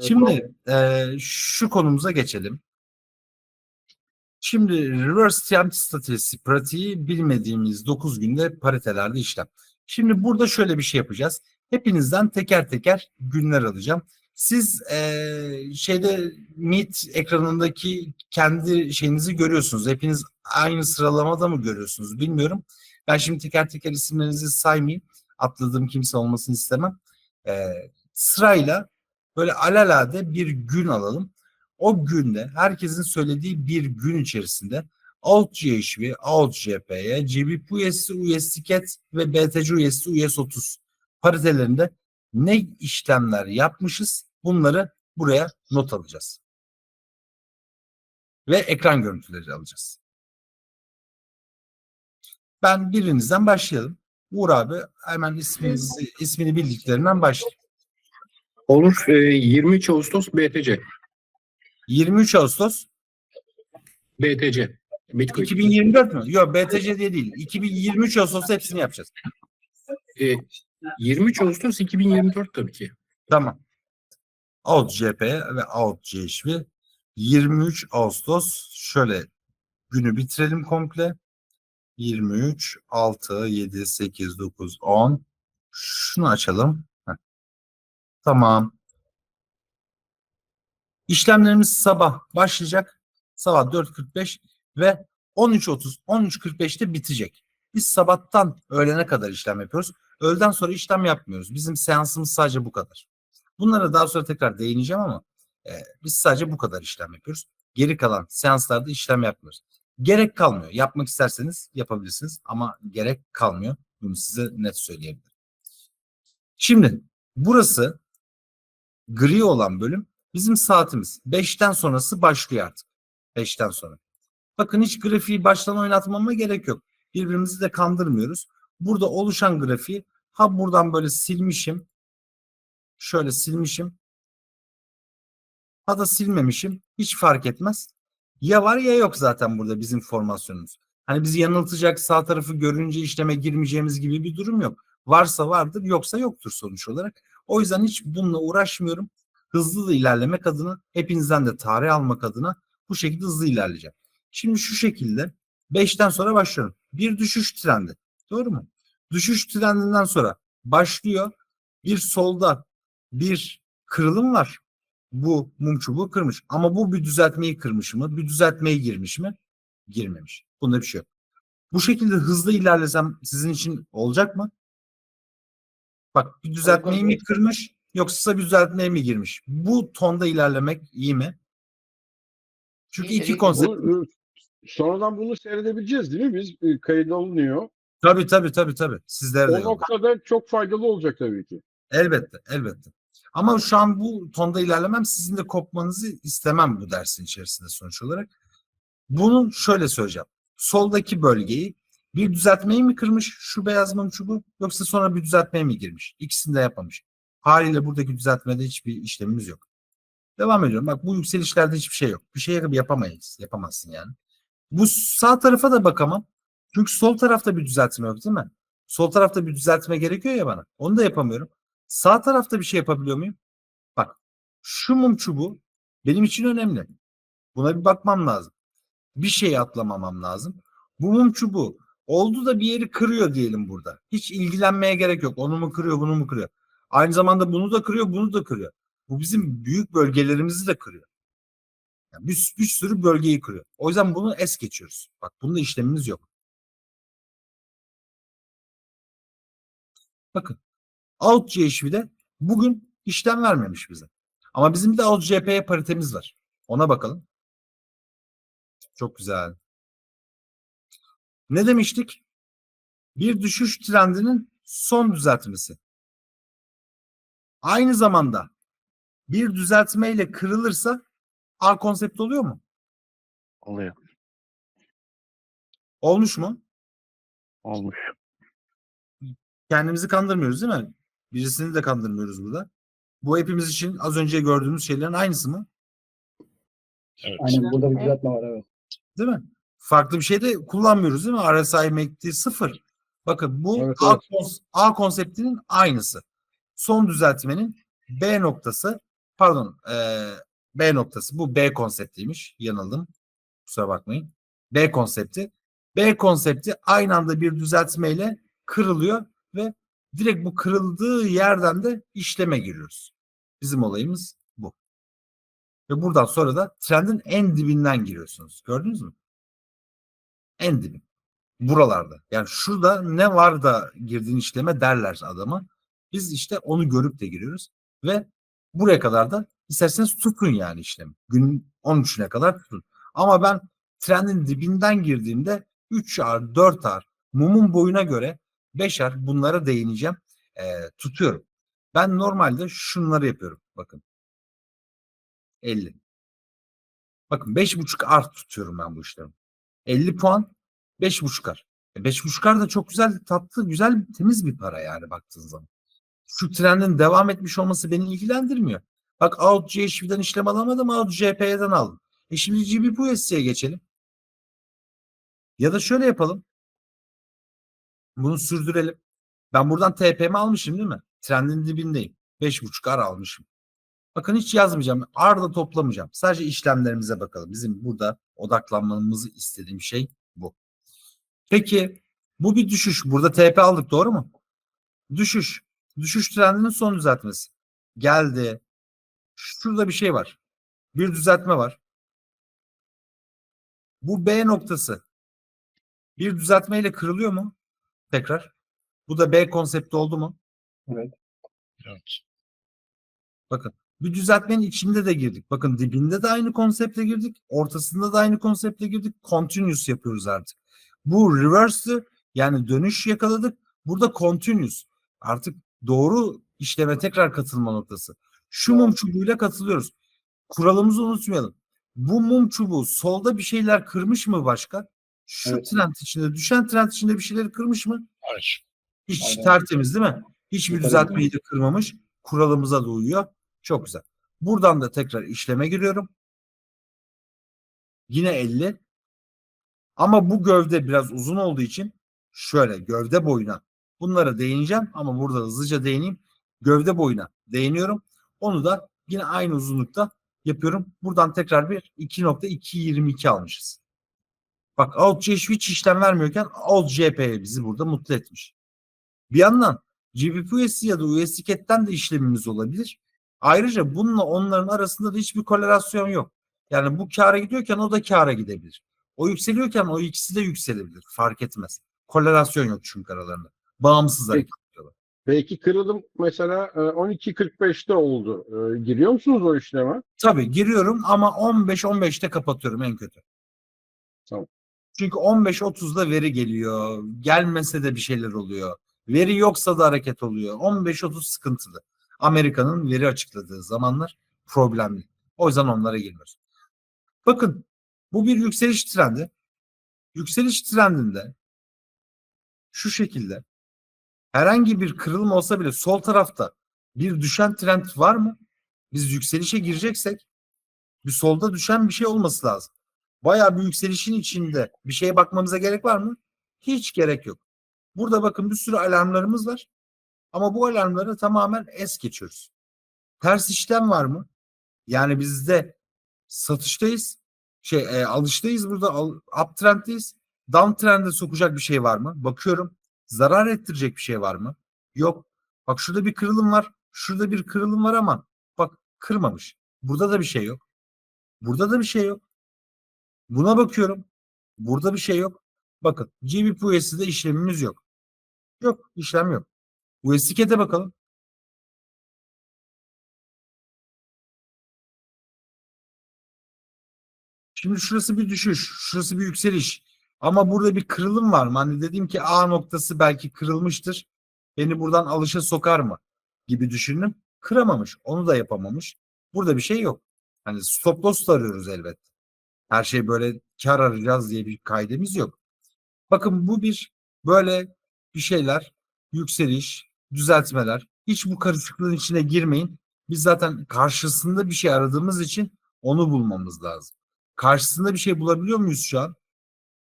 Şimdi e, şu konumuza geçelim. Şimdi reverse TMT stratejisi pratiği bilmediğimiz 9 günde paritelerde işlem. Şimdi burada şöyle bir şey yapacağız. Hepinizden teker teker günler alacağım. Siz e, şeyde Meet ekranındaki kendi şeyinizi görüyorsunuz. Hepiniz aynı sıralamada mı görüyorsunuz bilmiyorum. Ben şimdi teker teker isimlerinizi saymayayım. Atladığım kimse olmasını istemem. E, sırayla böyle alelade bir gün alalım. O günde herkesin söylediği bir gün içerisinde Alt GHV, Alt JP'ye, GBP USD, USD CAT ve BTC USD US30 paritelerinde ne işlemler yapmışız bunları buraya not alacağız. Ve ekran görüntüleri alacağız. Ben birinizden başlayalım. Uğur abi hemen isminizi, ismini bildiklerinden başlayalım. Olur. e, 23 Ağustos BTC. 23 Ağustos BTC. Bitcoin. 2024 mü? Yok BTC diye değil. 2023 Ağustos'ta hepsini yapacağız. E, 23 Ağustos 2024 tabii ki. Tamam. Out JP ve Out CHV 23 Ağustos şöyle günü bitirelim komple. 23, 6, 7, 8, 9, 10. Şunu açalım. Tamam. İşlemlerimiz sabah başlayacak. Sabah 4.45 ve 13.30, 13.45'te bitecek. Biz sabahtan öğlene kadar işlem yapıyoruz. Öğleden sonra işlem yapmıyoruz. Bizim seansımız sadece bu kadar. Bunlara daha sonra tekrar değineceğim ama e, biz sadece bu kadar işlem yapıyoruz. Geri kalan seanslarda işlem yapmıyoruz. Gerek kalmıyor. Yapmak isterseniz yapabilirsiniz ama gerek kalmıyor. Bunu size net söyleyebilirim. Şimdi burası gri olan bölüm bizim saatimiz. 5'ten sonrası başlıyor artık. 5'ten sonra. Bakın hiç grafiği baştan oynatmama gerek yok. Birbirimizi de kandırmıyoruz. Burada oluşan grafiği ha buradan böyle silmişim. Şöyle silmişim. Ha da silmemişim. Hiç fark etmez. Ya var ya yok zaten burada bizim formasyonumuz. Hani bizi yanıltacak sağ tarafı görünce işleme girmeyeceğimiz gibi bir durum yok. Varsa vardır yoksa yoktur sonuç olarak. O yüzden hiç bununla uğraşmıyorum. Hızlı da ilerlemek adına hepinizden de tarih almak adına bu şekilde hızlı ilerleyeceğim. Şimdi şu şekilde 5'ten sonra başlıyorum. Bir düşüş trendi. Doğru mu? Düşüş trendinden sonra başlıyor. Bir solda bir kırılım var. Bu mum çubuğu kırmış. Ama bu bir düzeltmeyi kırmış mı? Bir düzeltmeye girmiş mi? Girmemiş. Bunda bir şey yok. Bu şekilde hızlı ilerlesem sizin için olacak mı? Bak bir düzeltmeyi mi kırmış yoksa bir düzeltmeye mi girmiş? Bu tonda ilerlemek iyi mi? Çünkü iki konsept. Bunu, sonradan bunu seyredebileceğiz değil mi? Biz kayıt alınıyor. Tabii tabii tabii tabii. Sizler de. O noktada çok faydalı olacak tabii ki. Elbette, elbette. Ama şu an bu tonda ilerlemem sizin de kopmanızı istemem bu dersin içerisinde sonuç olarak. Bunu şöyle söyleyeceğim. Soldaki bölgeyi bir düzeltmeyi mi kırmış şu beyaz mum çubuğu yoksa sonra bir düzeltmeye mi girmiş? İkisini de yapmamış. Haliyle buradaki düzeltmede hiçbir işlemimiz yok. Devam ediyorum. Bak bu yükselişlerde hiçbir şey yok. Bir şey yapamayız. Yapamazsın yani. Bu sağ tarafa da bakamam. Çünkü sol tarafta bir düzeltme yok değil mi? Sol tarafta bir düzeltme gerekiyor ya bana. Onu da yapamıyorum. Sağ tarafta bir şey yapabiliyor muyum? Bak şu mum çubuğu benim için önemli. Buna bir bakmam lazım. Bir şey atlamamam lazım. Bu mum çubuğu oldu da bir yeri kırıyor diyelim burada. Hiç ilgilenmeye gerek yok. Onu mu kırıyor, bunu mu kırıyor? Aynı zamanda bunu da kırıyor, bunu da kırıyor. Bu bizim büyük bölgelerimizi de kırıyor. Yani bir, bir sürü bölgeyi kırıyor. O yüzden bunu es geçiyoruz. Bak bunda işlemimiz yok. Bakın Out CHV'de bugün işlem vermemiş bize. Ama bizim de Out JP'ye paritemiz var. Ona bakalım. Çok güzel. Ne demiştik? Bir düşüş trendinin son düzeltmesi. Aynı zamanda bir düzeltmeyle kırılırsa A konsept oluyor mu? Oluyor. Olmuş mu? Olmuş. Kendimizi kandırmıyoruz değil mi? Birisini de kandırmıyoruz burada. Bu hepimiz için az önce gördüğümüz şeylerin aynısı mı? Aynen burada bir düzeltme var evet. Değil mi? Farklı bir şey de kullanmıyoruz değil mi? RSI MACD sıfır. Bakın bu Evet, A, evet. kons- A konseptinin aynısı. Son düzeltmenin B noktası pardon eee, B noktası bu B konseptiymiş. Yanıldım. Kusura bakmayın. B konsepti. B konsepti aynı anda bir düzeltmeyle kırılıyor ve direkt bu kırıldığı yerden de işleme giriyoruz. Bizim olayımız bu. Ve buradan sonra da trendin en dibinden giriyorsunuz. Gördünüz mü? En dibi. Buralarda. Yani şurada ne var da girdiğin işleme derler adama. Biz işte onu görüp de giriyoruz. Ve buraya kadar da isterseniz tutun yani işlemi. Günün 13'üne kadar tutun. Ama ben trendin dibinden girdiğimde 3R, 4R, mumun boyuna göre 5R bunlara değineceğim. Ee, tutuyorum. Ben normalde şunları yapıyorum. Bakın. 50. Bakın 5.5 art tutuyorum ben bu işlemi. 50 puan 5.5 ar. E 5.5 ar da çok güzel, tatlı, güzel, temiz bir para yani baktığın zaman. Şu trendin devam etmiş olması beni ilgilendirmiyor. Bak out CHV'den işlem alamadım, out JP'den aldım. E şimdi GBP USD'ye geçelim. Ya da şöyle yapalım. Bunu sürdürelim. Ben buradan TP'mi almışım değil mi? Trendin dibindeyim. 5.5 ar almışım. Bakın hiç yazmayacağım. Ar da toplamayacağım. Sadece işlemlerimize bakalım. Bizim burada odaklanmamızı istediğim şey bu. Peki bu bir düşüş. Burada TP aldık doğru mu? Düşüş. Düşüş trendinin son düzeltmesi. Geldi. Şurada bir şey var. Bir düzeltme var. Bu B noktası bir düzeltmeyle kırılıyor mu? Tekrar. Bu da B konsepti oldu mu? Evet. Bakın bir düzeltmenin içinde de girdik. Bakın dibinde de aynı konsepte girdik. Ortasında da aynı konsepte girdik. Continuous yapıyoruz artık. Bu reverse'ı yani dönüş yakaladık. Burada continuous. Artık doğru işleme tekrar katılma noktası. Şu mum çubuğuyla katılıyoruz. Kuralımızı unutmayalım. Bu mum çubuğu solda bir şeyler kırmış mı başka? Şu Evet. trend içinde, düşen trend içinde bir şeyleri kırmış mı? Hayır. Hiç Aynen. tertemiz değil mi? Hiçbir düzeltmeyi de kırmamış. Kuralımıza da uyuyor. Çok güzel. Buradan da tekrar işleme giriyorum. Yine 50. Ama bu gövde biraz uzun olduğu için şöyle gövde boyuna bunlara değineceğim ama burada hızlıca değineyim. Gövde boyuna değiniyorum. Onu da yine aynı uzunlukta yapıyorum. Buradan tekrar bir 2.222 almışız. Bak Alt CHV hiç işlem vermiyorken Alt JP'ye bizi burada mutlu etmiş. Bir yandan GBP USD ya da USD CAT'ten de işlemimiz olabilir. Ayrıca bununla onların arasında da hiçbir korelasyon yok. Yani bu kâra gidiyorken o da kâra gidebilir. O yükseliyorken o ikisi de yükselebilir. Fark etmez. Korelasyon yok çünkü aralarında. Bağımsız Peki. hareket ediyorlar. Belki kırılım mesela e, 12.45'te oldu. E, Giriyor musunuz o işleme? Tabii giriyorum ama 15-15'te kapatıyorum en kötü. Tamam. Çünkü 15-30'da veri geliyor. Gelmese de bir şeyler oluyor. Veri yoksa da hareket oluyor. 15-30 sıkıntılı. Amerika'nın veri açıkladığı zamanlar problemli. O yüzden onlara girmiyoruz. Bakın bu bir yükseliş trendi. Yükseliş trendinde şu şekilde herhangi bir kırılma olsa bile sol tarafta bir düşen trend var mı? Biz yükselişe gireceksek bir solda düşen bir şey olması lazım. Bayağı bir yükselişin içinde bir şeye bakmamıza gerek var mı? Hiç gerek yok. Burada bakın bir sürü alarmlarımız var. Ama bu alarmları tamamen es geçiyoruz. Ters işlem var mı? Yani bizde satıştayız. Şey e, alıştayız burada al, uptrend'deyiz. Downtrend'e sokacak bir şey var mı? Bakıyorum. Zarar ettirecek bir şey var mı? Yok. Bak şurada bir kırılım var. Şurada bir kırılım var ama bak kırmamış. Burada da bir şey yok. Burada da bir şey yok. Buna bakıyorum. Burada bir şey yok. Bakın GBP USD'de işlemimiz yok. Yok işlem yok. USDK'de bakalım. Şimdi şurası bir düşüş, şurası bir yükseliş. Ama burada bir kırılım var mı? Hani dedim ki A noktası belki kırılmıştır. Beni buradan alışa sokar mı? Gibi düşündüm. Kıramamış. Onu da yapamamış. Burada bir şey yok. Hani stop loss arıyoruz elbet. Her şey böyle kar arayacağız diye bir kaidemiz yok. Bakın bu bir böyle bir şeyler, yükseliş, düzeltmeler. Hiç bu karışıklığın içine girmeyin. Biz zaten karşısında bir şey aradığımız için onu bulmamız lazım. Karşısında bir şey bulabiliyor muyuz şu an?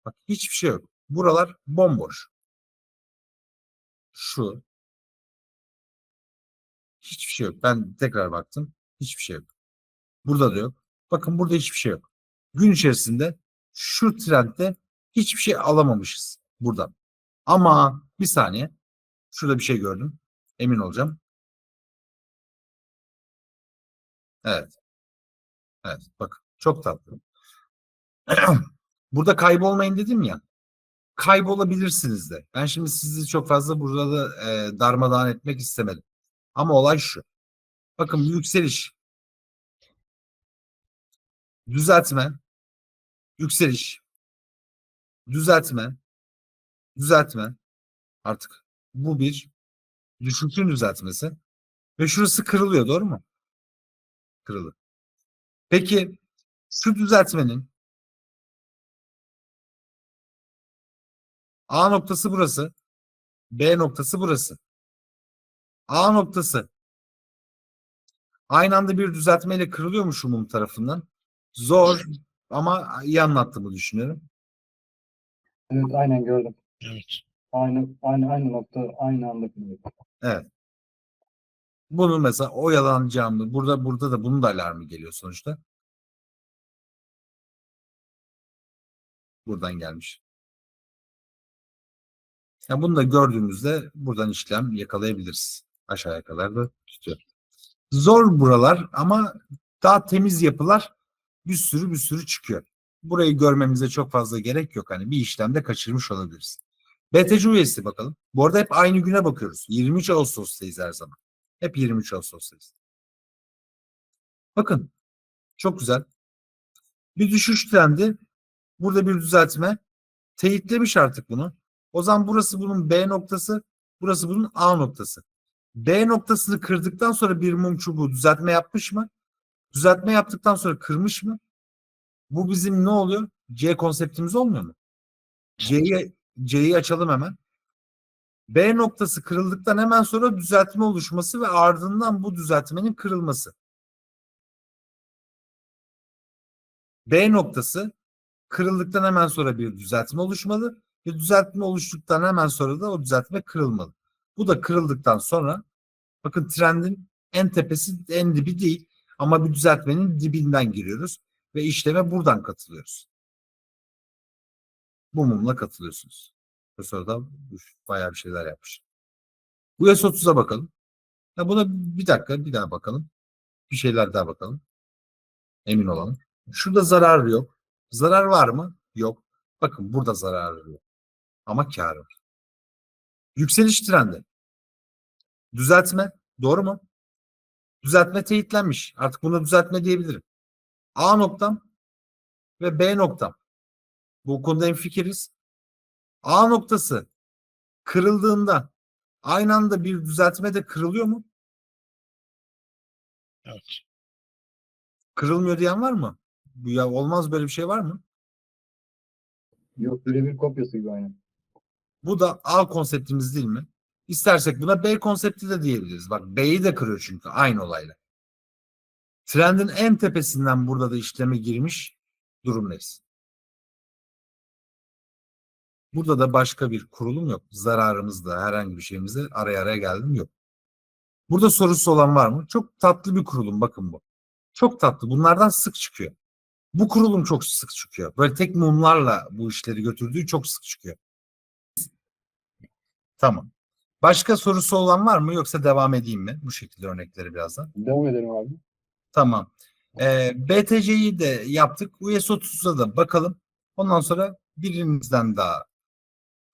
Bak hiçbir şey yok. Buralar bomboş. Şu. Hiçbir şey yok. Ben tekrar baktım. Hiçbir şey yok. Burada da yok. Bakın burada hiçbir şey yok. Gün içerisinde şu trendde hiçbir şey alamamışız buradan. Ama bir saniye. Şurada bir şey gördüm. Emin olacağım. Evet. Evet. Bakın. Çok tatlı. Burada kaybolmayın dedim ya. Kaybolabilirsiniz de. Ben şimdi sizi çok fazla burada da e, darmadağın etmek istemedim. Ama olay şu. Bakın yükseliş. Düzeltme. Yükseliş. Düzeltme. Düzeltme. Artık bu bir düşüşün düzeltmesi. Ve şurası kırılıyor doğru mu? Kırıldı. Peki şu düzeltmenin A noktası burası. B noktası burası. A noktası aynı anda bir düzeltmeyle kırılıyor mu şu mum tarafından? Zor ama iyi anlattığımı düşünüyorum. Evet aynen gördüm. Evet. Aynı aynı aynı nokta aynı anda kırılıyor. Evet. Bunu mesela oyalanacağımı burada burada da bunun da alarmı geliyor sonuçta. Buradan gelmiş. Ya bunu da gördüğümüzde buradan işlem yakalayabiliriz. Aşağıya kadar da tutuyor. Zor buralar ama daha temiz yapılar bir sürü bir sürü çıkıyor. Burayı görmemize çok fazla gerek yok. Hani bir işlemde kaçırmış olabiliriz. BTC üyesi bakalım. Bu arada hep aynı güne bakıyoruz. 23 Ağustos'tayız her zaman. Hep 23 Ağustos'tayız. Bakın. Çok güzel. Bir düşüş trendi. Burada bir düzeltme. Teyitlemiş artık bunu. O zaman burası bunun B noktası. Burası bunun A noktası. B noktasını kırdıktan sonra bir mum çubuğu düzeltme yapmış mı? Düzeltme yaptıktan sonra kırmış mı? Bu bizim ne oluyor? C konseptimiz olmuyor mu? C'yi C'yi açalım hemen. B noktası kırıldıktan hemen sonra düzeltme oluşması ve ardından bu düzeltmenin kırılması. B noktası kırıldıktan hemen sonra bir düzeltme oluşmalı ve düzeltme oluştuktan hemen sonra da o düzeltme kırılmalı. Bu da kırıldıktan sonra bakın trendin en tepesi en dibi değil ama bir düzeltmenin dibinden giriyoruz ve işleme buradan katılıyoruz. Bu mumla katılıyorsunuz. Sonra da bayağı bir şeyler yapmış. Bu US 30'a bakalım. Ya buna bir dakika bir daha bakalım. Bir şeyler daha bakalım. Emin olalım. Şurada zarar yok. Zarar var mı? Yok. Bakın burada zarar yok. Ama kar var. Yükseliş trendi. Düzeltme. Doğru mu? Düzeltme teyitlenmiş. Artık buna düzeltme diyebilirim. A noktam ve B noktam. Bu konuda hemfikiriz. A noktası kırıldığında aynı anda bir düzeltme de kırılıyor mu? Evet. Kırılmıyor diyen var mı? Ya olmaz böyle bir şey var mı? Yok birebir kopyası gibi aynı. Bu da A konseptimiz değil mi? İstersek buna B konsepti de diyebiliriz. Bak B'yi de kırıyor çünkü aynı olayla. Trendin en tepesinden burada da işleme girmiş durumdayız. Burada da başka bir kurulum yok. Zararımız da herhangi bir şeyimizde araya araya geldim yok. Burada sorusu olan var mı? Çok tatlı bir kurulum bakın bu. Çok tatlı. Bunlardan sık çıkıyor. Bu kurulum çok sık çıkıyor. Böyle tek mumlarla bu işleri götürdüğü çok sık çıkıyor. Tamam. Başka sorusu olan var mı yoksa devam edeyim mi? Bu şekilde örnekleri birazdan. Devam edelim abi. Tamam. Ee, BTC'yi de yaptık. US 30'a da bakalım. Ondan sonra birinizden daha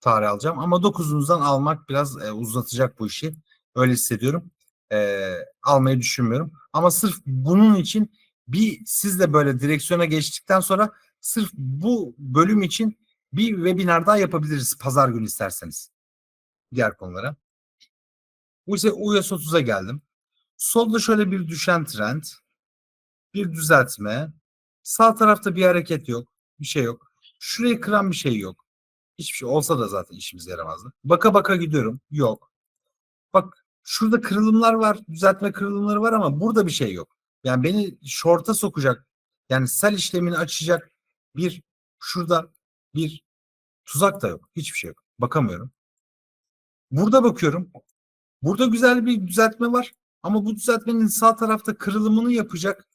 tarih alacağım. Ama dokuzunuzdan almak biraz e, uzatacak bu işi. Öyle hissediyorum. Ee, almayı düşünmüyorum. Ama sırf bunun için bir siz de böyle direksiyona geçtikten sonra sırf bu bölüm için bir webinar daha yapabiliriz pazar günü isterseniz. Diğer konulara. Bu ise US 30'a geldim. Solda şöyle bir düşen trend. Bir düzeltme. Sağ tarafta bir hareket yok. Bir şey yok. Şurayı kıran bir şey yok. Hiçbir şey olsa da zaten işimize yaramazdı. Baka baka gidiyorum. Yok. Bak şurada kırılımlar var. Düzeltme kırılımları var ama burada bir şey yok. Yani beni short'a sokacak. Yani sell işlemini açacak bir şurada bir tuzak da yok. Hiçbir şey yok. Bakamıyorum. Burada bakıyorum. Burada güzel bir düzeltme var Ama bu düzeltmenin sağ tarafta kırılımını yapacak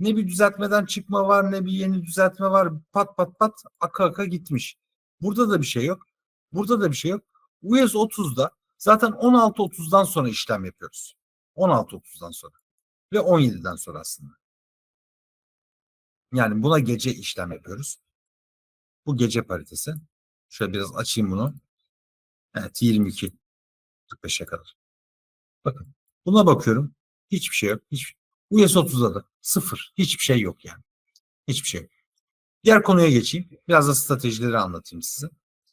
ne bir düzeltmeden çıkma var ne bir yeni düzeltme var. Pat pat pat aka aka gitmiş. Burada da bir şey yok. Burada da bir şey yok. US 30'da zaten 16.30'dan sonra işlem yapıyoruz. 16.30'dan sonra ve 17'den sonra aslında. Yani buna gece işlem yapıyoruz. Bu gece paritesi. Şöyle biraz açayım bunu. Evet 22 45'e kadar. Bakın buna bakıyorum. Hiçbir şey yok. Hiç, US 30'da da sıfır. Hiçbir şey yok yani. Hiçbir şey yok. Diğer konuya geçeyim. Biraz da stratejileri anlatayım size.